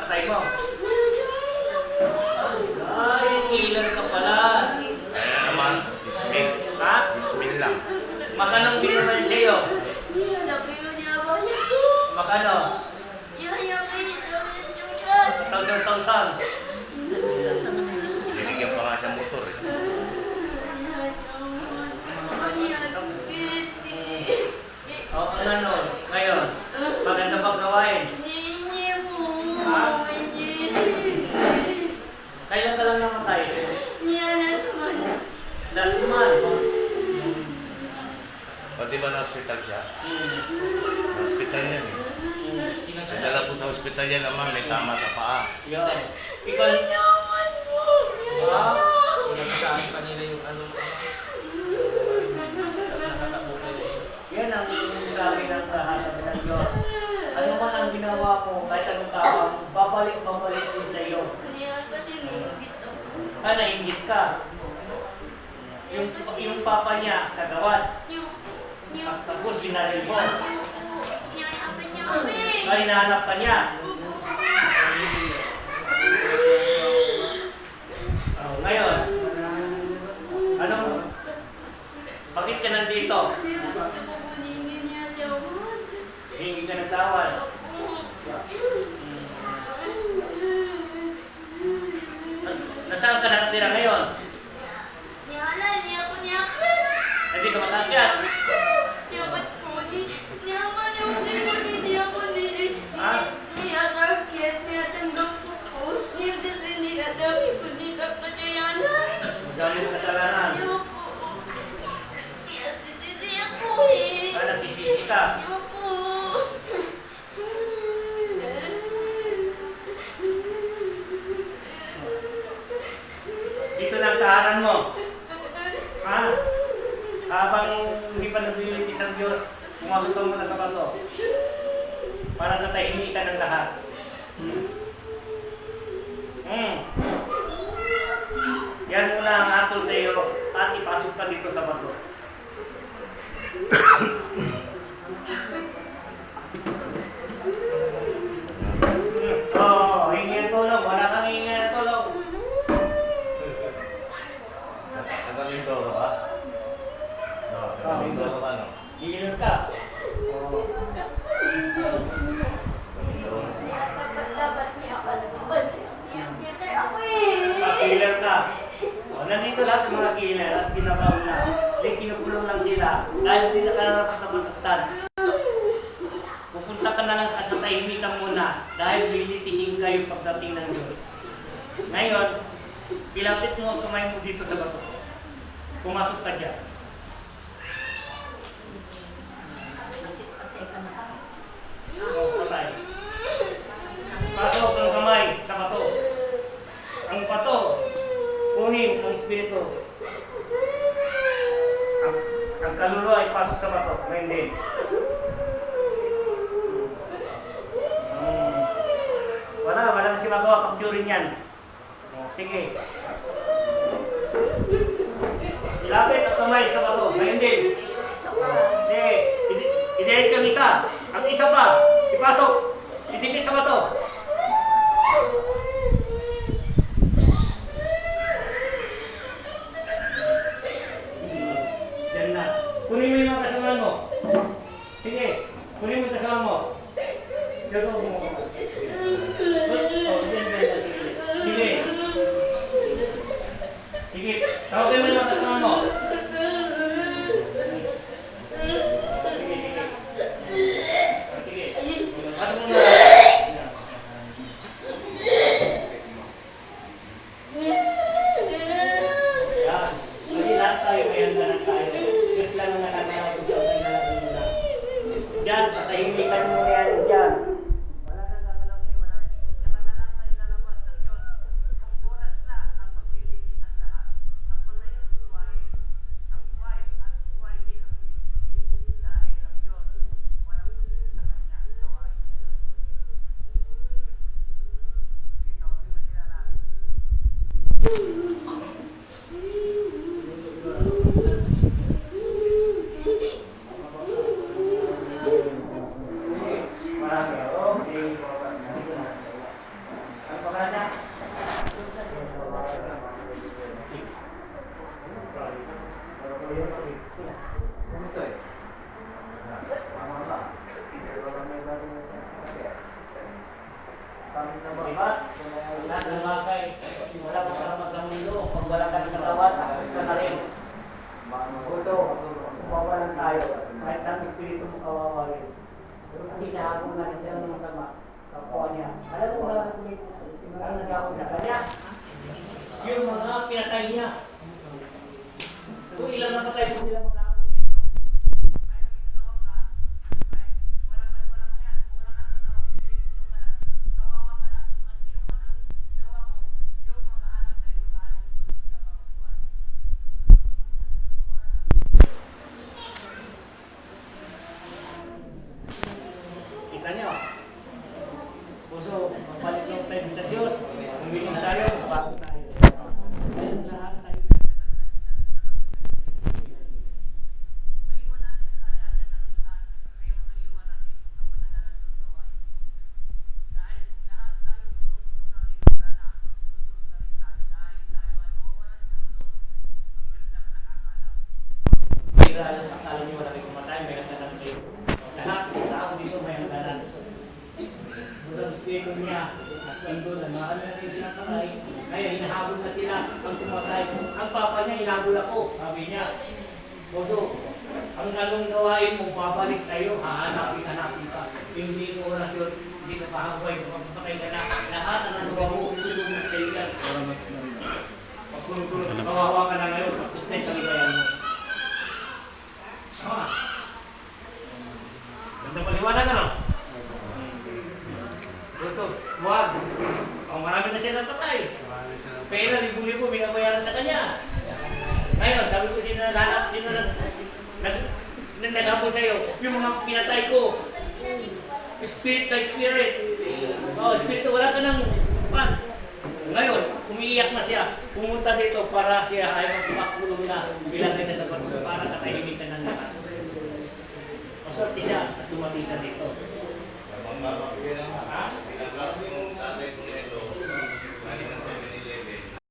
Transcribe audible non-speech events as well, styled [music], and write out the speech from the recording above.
patay mo? Ay, killer ka pala. Kaya naman, dismil. Ha? Dismil lang. Makanong binaman sa'yo? Makano? Thousand, thousand. Binigyan pa nga siya motor eh. O, ano ano? Ngayon, maganda bang gawain? Kailan ka lang namatay? Last month. O di ba na-hospital siya? Na-hospital yan eh. Nadala po sa hospital yan naman, may tama sa paa. Yun. Ikaw, ha? Saan kanila yung ano Tapos nakatabukan Yan ang sabi ng lahat sabi ng Diyos. Ano man ang ginawa mo, kahit anong tawag, babalik, babalik din sa iyo. Ah, nainggit ka. Yung, yung papa niya, kagawad. At tapos sinaril mo. Ay, hinahanap ka niya. Oh, ngayon, anong, bakit ka nandito? Hingi ka ng tawad. Na- Nasaan ka nakatira ngayon? Hindi ka matakyat. Ang dami ng kasalanan. Ah. Dito na ang tahanan mo. Ha? Habang hindi pa naglilitis ang Diyos, pumasok ka muna sa bato. Para natahimikan ng lahat. Hmm. Hmm. Yan muna ang atol sa iyo at ipasok ka dito sa bato. [coughs] Oo, oh, hingi ang tulong. Wala kang hingi ang tulong. Taga-Mindoro ka? No, taga-Mindoro ka no? Hihilot ka. Oo. Mindoro. Ah, killer ka. O, nandito lahat ng mga killer at binabaw na. May kinukulong lang sila dahil hindi na kararapat na masaktan. Pupunta ka na lang sa tahimikan muna dahil lilitihin kayo pagdating ng Diyos. Ngayon, ilapit mo ang kamay mo dito sa bato. Pumasok ka dyan. O, patay. Pasok ang kamay sa bato. Ang bato, kunin ang espiritu. Ang, ang kaluluwa ay pasok sa bato. Ngayon din. Hmm. Wala, wala na si magawa capturing yan. O, sige. Ilapit ang kamay sa bato. Ngayon din. Sige. Idi- Idiret kang isa. Ang isa pa. Ipasok. Idikit sa bato. Sige. Tawagin maraming nababa, wala nang wala kang karamat ng mundo, pag wala ka ng katawan, tapos ka na rin. Although, ang espiritu mo kawawa rin. Kasi nahabong na rin siya ng masama, kapwa niya. Alam mo, wala kang wala nagkakot na kanya. Yung mga pinatay niya. Kung ilang nakatay po sila mga Kaya akala niyo wala kayo kumatay, may hangganan kayo. Lahat ng tao dito may hangganan. Bukan espiritu niya at nandun ang mga ano natin sinapatay. Kaya hinahabol na sila ang tumatay. Ang papa niya hinabol ako, sabi niya. Boso, ang anong gawain mo, babalik sa iyo, hahanapin, hanapin ka. Hindi mo orasyon, hindi ka pahabuhay, magpapatay ka na. Lahat ang nagawa mo, susunod sa iyo yan. Kawawa ka na ngayon, sinabi ko sa'yo, yung mga pinatay ko. Spirit by spirit. Oh, spirit, wala ka ng pan. Ngayon, umiiyak na siya. Pumunta dito para siya ay magpakulong na. Bilangin na sa pagkulong para katahimikan ng lahat. Maswerte siya at dumating sa dito. Ha?